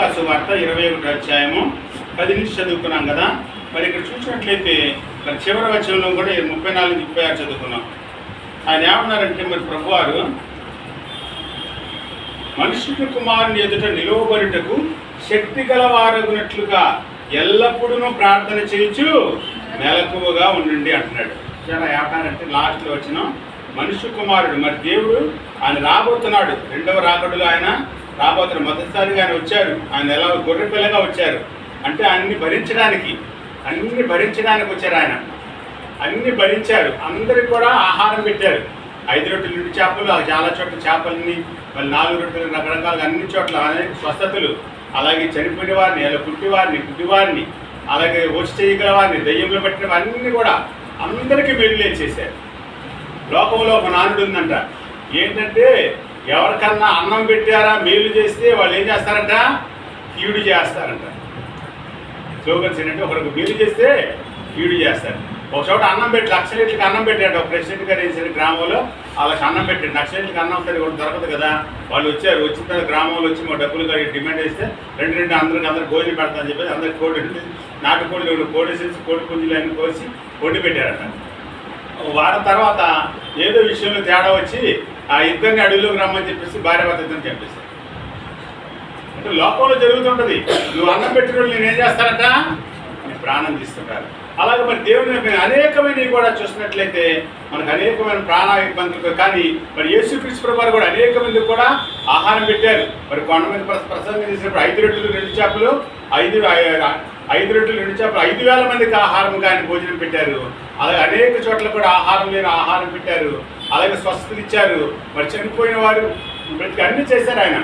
లూకాసు వార్త ఇరవై ఒకటి అధ్యాయము. పది నుంచి చదువుకున్నాం కదా. మరి ఇక్కడ చూసినట్లయితే మరి చివరి వచనంలో కూడా ముప్పై నాలుగు ముప్పై ఆరు చదువుకున్నాం. ఆయన ఏమన్నారంటే మరి ప్రభువారు మనుషుని కుమారుని ఎదుట నిలువబడుటకు శక్తి గలవారగునట్లుగా ఎల్లప్పుడూ ప్రార్థన చేయించు మెలకువగా ఉండండి అంటున్నాడు. చాలా ఏమన్నారంటే లాస్ట్లో వచ్చిన మనుషు కుమారుడు మరి దేవుడు ఆయన రాబోతున్నాడు. రెండవ రాకడులో ఆయన రాబోతున్నాడు మొదటిసారిగా ఆయన వచ్చారు. ఆయన ఎలా గొర్రె పిల్లగా వచ్చారు. అంటే అన్ని భరించడానికి అన్ని భరించడానికి వచ్చారు ఆయన. అన్ని భరించారు. అందరికి కూడా ఆహారం పెట్టారు. ఐదు రొట్టెలు రెండు చేపలు చాలా చోట్ల చేపలని మళ్ళీ నాలుగు రొట్టెలు రకరకాలుగా అన్ని చోట్ల అనేక స్వస్థతలు. అలాగే చనిపోయిన వారిని అలా పుట్టివారిని గుడ్డివారిని అలాగే వచ్చి చేయగల వారిని దయ్యంలో పెట్టిన అన్ని కూడా అందరికీ మేలు చేశారు. లోకంలో ఒక నానుడు ఉందంట. ఏంటంటే ఎవరికన్నా అన్నం పెట్టారా మేలు చేస్తే వాళ్ళు ఏం చేస్తారంట? కీడు చేస్తారంట. స్లోగన్స్ ఏంటంటే ఒకరికి మేలు చేస్తే కీడు చేస్తారు. ఒక చోట అన్నం పెట్టి లక్షలీట్లకి అన్నం పెట్టాడు. ఒక ప్రెసిడెంట్ గారు వేసిన గ్రామంలో వాళ్ళకి అన్నం పెట్టాడు. లక్షలీట్లకి అన్నం సరే కూడా దొరకదు కదా. వాళ్ళు వచ్చారు. వచ్చిన తర్వాత గ్రామంలో వచ్చి మా డబ్బులు కానీ డిమాండ్ చేస్తే రెండు రెండు అందరికి అందరు భోజనం పెడతామని చెప్పి అందరికి కోడి నాటు కోడి కోడి కోడి పుంజులు అన్ని కోసి వండి పెట్టారట. ఒక వారం తర్వాత ఏదో విషయంలో తేడా వచ్చి ఆ ఇద్దరిని అడవిలోకి రమ్మని చెప్పేసి భార్య భర్త ఇద్దరిని చంపేశారు. అంటే లోకంలో జరుగుతుంటది. నువ్వు అన్నం పెట్టిన వాళ్ళు నేను ఏం చేస్తారట నీ ప్రాణం తీస్తుంటారు. అలాగే మరి దేవుని యొక్క అనేకమైనవి కూడా చూసినట్లయితే మనకు అనేకమైన ప్రాణ ఇబ్బందులు కానీ మరి యేసుక్రీస్తు ప్రభు వారు కూడా అనేక మంది కూడా ఆహారం పెట్టారు. మరి కొండ మీద ప్రసంగం చేసినప్పుడు ఐదు రెట్లు రెండు చేపలు ఐదు ఐదు రెట్లు రెండు చేపలు ఐదు వేల మందికి ఆహారం కానీ భోజనం పెట్టారు. అలాగే అనేక చోట్ల కూడా ఆహారం లేని ఆహారం పెట్టారు. అలాగే స్వస్థతలు ఇచ్చారు. మరి చనిపోయిన వారు ప్రతి అన్ని చేశారు ఆయన.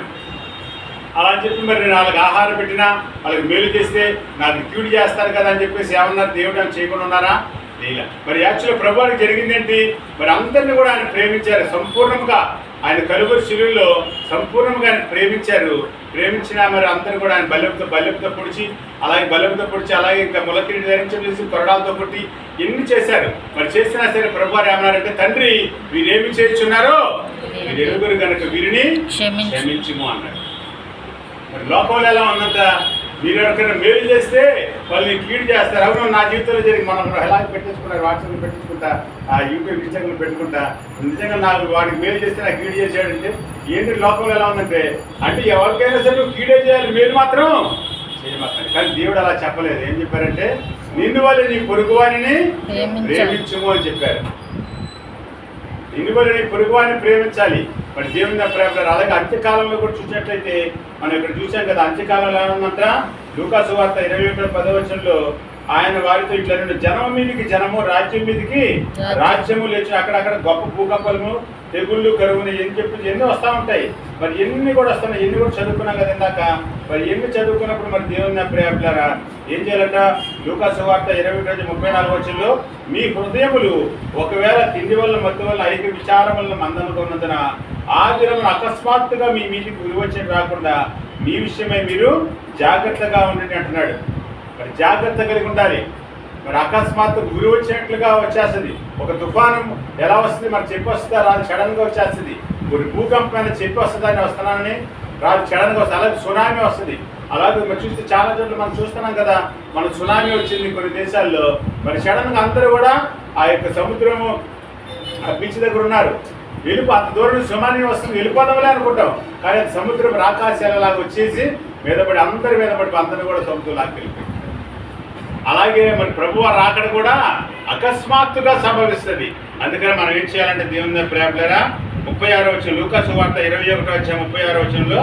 అలా అని చెప్పి మరి నేను వాళ్ళకి ఆహారం పెట్టినా వాళ్ళకి మేలు చేస్తే నాకు క్యూడ్ చేస్తారు కదా అని చెప్పేసి ఏమన్నారు? దేవుడు అని చేయకుండా ఉన్నారా? లేదా మరి యాక్చువల్గా ప్రభువానికి జరిగిందేంటి మరి అందరిని కూడా ఆయన ప్రేమించారు. సంపూర్ణంగా ఆయన కలుగురు శిలువులో సంపూర్ణంగా ఆయన ప్రేమించారు. ప్రేమించిన మరి అందరూ కూడా ఆయన బల్లెంతో బల్లెంతో పొడిచి అలాగే బల్లెంతో పొడిచి అలాగే ఇంకా ములకిరి ధరించేసి కొరడాలతో కొట్టి ఎన్ని చేశారు? మరి చేసినా సరే ప్రభువారు ఏమన్నారంటే తండ్రి వీరేమి చేస్తున్నారో వీరు ఎరుగురు కనుక వీరిని క్షమించు. క్షమించుము అన్నాడు. మరి లోకంలో ఎలా ఉందంట మీరు ఎవరికైనా మేలు చేస్తే వాళ్ళు కీడు చేస్తారు. అవును నా జీవితంలో జరిగి మనం ఎలా పెట్టేసుకున్నారు వాట్సాప్లో పెట్టేసుకుంటా ఆ యూట్యూబ్ ఇన్స్టాగ్రామ్ పెట్టుకుంటా. నిజంగా నాకు వాడికి మేలు చేస్తే నాకు కీడు చేసాడంటే ఏంటి లోకంలో ఎలా ఉందంటే అంటే ఎవరికైనా సరే నువ్వు కీడే చేయాలి. మేలు మాత్రం చేయమాకండి కానీ దేవుడు అలా చెప్పలేదు. ఏం చెప్పారంటే నిన్ను వల్ల నీ ప్రేమించాలి. ప్రేమించుము అని చెప్పారు. ఇనుబడి పొరుగువాడిని ప్రేమించాలి. మరి దేవుని ప్రేమ అలాగే అంత్యకాలంలో కూడా చూసినట్లయితే మనం ఇక్కడ చూసాం కదా అంత్యకాలంలో ఏమన్నంట లూకాసు వార్త ఇరవై ఒకటి పదవచనంలో ఆయన వారితో ఇట్లా రెండు జనం మీదకి జనము రాజ్యం మీదకి రాజ్యం. రాజ్యము లేచి అక్కడక్కడ గొప్ప భూకంపాలము తెగుళ్ళు కరువుని ఎన్ని చెప్పి ఎన్ని వస్తూ ఉంటాయి. మరి ఎన్ని కూడా వస్తున్నాయి ఎన్ని కూడా చదువుకున్నాం కదా ఇందాక. మరి ఎన్ని చదువుకున్నప్పుడు మరి దేవుని ప్రేమలారా ఏం చేయాలంట? లూకాసు వార్త ఇరవై ఒకటి ముప్పై నాలుగు వచ్చంలో మీ హృదయములు ఒకవేళ తిండి వల్ల మత్తు వల్ల ఐక్య విచారం వల్ల మందముగా ఉన్నందున ఆ దినమున అకస్మాత్తుగా మీ మీదికి ఉరివచ్చి రాకుండా మీ విషయమై మీరు జాగ్రత్తగా ఉండండి అంటున్నాడు. మరి జాగ్రత్త కలిగి ఉండాలి. మరి అకస్మాత్తు గురి వచ్చినట్లుగా వచ్చేస్తుంది. ఒక తుఫాను ఎలా వస్తుంది? మరి చెప్పి వస్తుందా? రాదు సడన్గా వచ్చేస్తుంది. ఒక భూకంపమైన చెప్పి వస్తుందా అని వస్తున్నానని? రాదు సడన్గా వస్తుంది అలాగే సునామీ వస్తుంది. అలాగే మరి చూస్తే చాలా చోట్ల మనం చూస్తున్నాం కదా మన సునామీ వచ్చింది కొన్ని దేశాల్లో. మరి సడన్గా అందరూ కూడా ఆ యొక్క సముద్రము ఆ బీచ్ దగ్గర ఉన్నారు. వెళ్ళిపో అంత దూరం సునామీ వస్తుంది. వెళ్ళిపోదామలే అనుకుంటాం. కానీ సముద్రం రాకాశాలలాగా వచ్చేసి మీద పడి అందరి మీద పడి అందరిని కూడా సముద్రం లాక్కెళ్ళిపోయింది అలాగే మరి ప్రభు రాకడ కూడా అకస్మాత్తుగా సంభవిస్తుంది. అందుకని మనం ఏం చేయాలంటే దేవుని ప్రేమలేరా? ముప్పై ఆరో వచ్చిన లూకాసు వార్త ఇరవై ఒకటో వచ్చిన ముప్పై ఆరో వచనంలో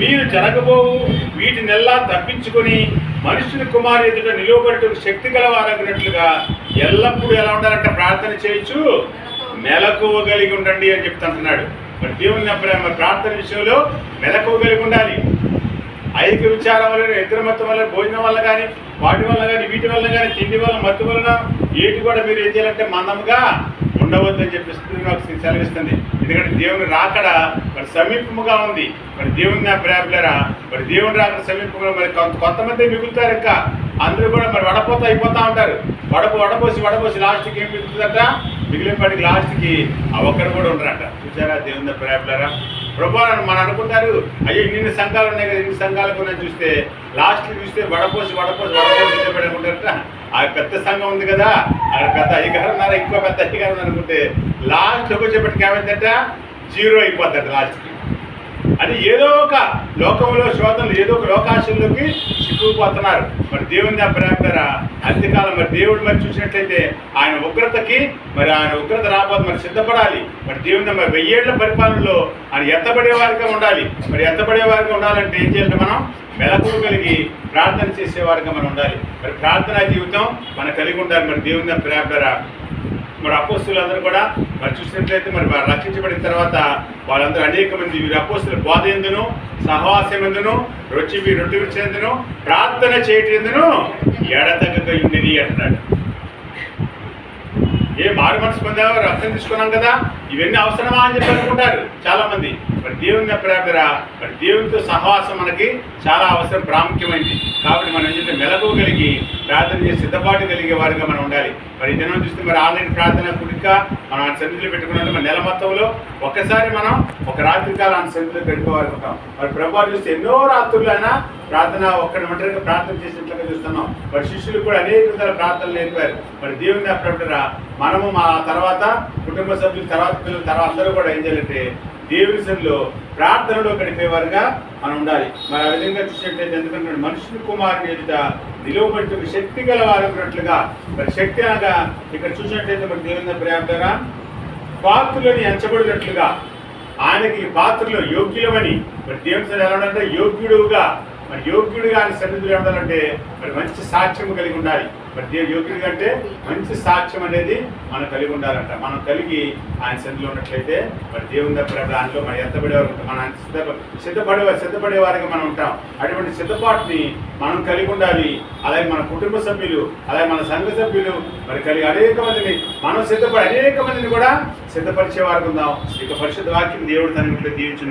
మీరు జరగబోవు వీటినెల్లా తప్పించుకొని మనుషుని కుమారు ఎదుట నిలువబట్టు శక్తి గలవారగినట్లుగా ఎల్లప్పుడూ ఎలా ఉండాలంటే ప్రార్థన చేయొచ్చు? మెలకువగలిగి ఉండండి అని చెప్తుంటున్నాడు. మరి దేవుని ప్రేమ ప్రార్థన విషయంలో మెలకువగలిగి ఉండాలి. ఐక్య విచారం వల్ల ఇద్దరు మతం వల్ల భోజనం వల్ల కానీ వాటి వల్ల కానీ వీటి వల్ల కానీ తిండి వల్ల మత్తు వలన ఏటి కూడా మీరు ఏం చేయాలంటే మందంగా ఉండవద్దని చెప్పి నాకు సెలవిస్తుంది ఎందుకంటే దేవుని రాకడ మరి సమీపముగా ఉంది. మరి దేవుని నా ప్రేమలేరా మరి దేవుని రాకడ సమీపంగా మరి కొంత కొంతమంది మిగులుతారు ఇంకా. అందరూ కూడా మరి వడపోత అయిపోతా ఉంటారు. వడపు వడపోసి వడపోసి లాస్ట్కి ఏం మిగులుతుందట? మిగిలినప్పటికి లాస్ట్కి ఆ ఒక్కరు కూడా ఉండరంట. చూసారా? దేవుని ప్రేపలారా ప్రభు మనం అనుకుంటారు అయ్యో ఇన్ని సంఘాలు ఉన్నాయి కదా ఇన్ని సంఘాలు కూడా చూస్తే లాస్ట్ చూస్తే వడపోసి వడపోసి వడపోసి నిలబడి అనుకుంటారట ఆ పెద్ద సంఘం ఉంది కదా అక్కడ పెద్ద అధికారం ఉన్నారు? ఇంకో పెద్ద అధికారం అనుకుంటే లాస్ట్ వచ్చేప్పటికి ఏమైందట? జీరో అయిపోతాడు లాస్ట్కి. అది ఏదో ఒక లోకంలో శోధనలు ఏదో ఒక లోకాశంలోకి చిక్కుకుపోతున్నారు. మరి దేవుని ఆ ప్రేమరా అంత్యకాలం మరి దేవుడు మరి చూసినట్లయితే ఆయన ఉగ్రతకి మరి ఆయన ఉగ్రత రాబోదు మరి సిద్ధపడాలి. మరి దేవుని మరి వెయ్యేళ్ళ పరిపాలనలో ఆయన ఎత్తబడే వారిగా ఉండాలి. మరి ఎత్తబడే వారిగా ఉండాలంటే ఏం చేయాలి మనం మెలకువ కలిగి ప్రార్థన చేసేవారిగా మనం ఉండాలి. మరి ప్రార్థనా జీవితం మనం కలిగి ఉండాలి. మరి దేవుని ప్రేమరా మరి అపోస్తులందరూ కూడా మరి చూసినట్లయితే మరి రక్షించబడిన తర్వాత వాళ్ళందరూ అనేక మంది వీరు అపోస్తుల బోధ ఎందును? సహవాసం ఎందును? రుచి మీ రొట్టె విచ్చేందును ప్రార్థన చేయటందును ఎడతగ్గక ఉండేది అంటున్నాడు. ఏ మారు మనసు పొందావో రక్షణ తీసుకున్నాం కదా? ఇవన్నీ అవసరమా అని చెప్పి అనుకుంటారు చాలా మంది మరి దేవుని ప్రేమరా మరి దేవునితో సహవాసం మనకి చాలా అవసరం ప్రాముఖ్యమైనది కాబట్టి మనం ఏంటంటే మెలకువ కలిగి ప్రార్థన చేసి సిద్ధపాటు కలిగే వారిగా మనం ఉండాలి. మరి ఈ దినం చూస్తే మరి ఆన్లైన్ ప్రార్థన కుడిక మనం ఆ సన్నిధిలో పెట్టుకున్నట్టు మన నెల మొత్తంలో ఒక్కసారి మనం ఒక రాత్రి కాలం ఆ సన్నిధిలో పెట్టుకోవాలి ఉంటాం మరి ప్రభావం చూస్తే ఎన్నో రాత్రులైనా ప్రార్థన ఒక్కడి ఒంటరిగా ప్రార్థన చేసినట్లుగా చూస్తున్నాం. మరి శిష్యులు కూడా అనేక విధాల ప్రార్థనలు నేర్పారు. మరి దేవుని అప్పుడప్పుడురా మనము మా తర్వాత కుటుంబ సభ్యులు తర్వాత పిల్లల తర్వాత అందరూ కూడా ఏం చేయాలంటే దేవుని సన్నిలో ప్రార్థనలో గడిపేవారుగా మనం ఉండాలి. మరి ఆ విధంగా చూసినట్లయితే ఎందుకంటే మనుషుని కుమారుని ఎదుట నిలువబడి శక్తి గల వారు ఉన్నట్లుగా మరి శక్తి అనగా ఇక్కడ చూసినట్లయితే మరి దేవుని ప్రేమగా పాత్రులని ఎంచబడినట్లుగా ఆయనకి పాత్రలో యోగ్యులమని మరి దేవుని ఎలా ఉండాలంటే యోగ్యుడుగా మరి యోగ్యుడు కానీ సన్నిధిలో ఉండాలంటే మరి మంచి సాక్ష్యం కలిగి ఉండాలి. మరి దేవుడు యోగ్యుడిగా కంటే మంచి సాక్ష్యం అనేది మనం కలిగి ఉండాలంట. మనం కలిగి ఆయన సన్నిధిలో ఉన్నట్లయితే మరి దేవుని దగ్గర దాంట్లో మనం ఎత్తబడేవారు ఉంటాం మనం సిద్ధ సిద్ధపడే సిద్ధపడే వారికి మనం ఉంటాం. అటువంటి సిద్ధపాటుని మనం కలిగి ఉండాలి. అలాగే మన కుటుంబ సభ్యులు అలాగే మన సంఘ సభ్యులు మరి కలిగి అనేక మందిని మనం సిద్ధపడి అనేక మందిని కూడా సిద్ధపరిచే వారికి ఉందాం. ఇక పరిశుద్ధ వాక్యం దేవుడు తన దీవించిన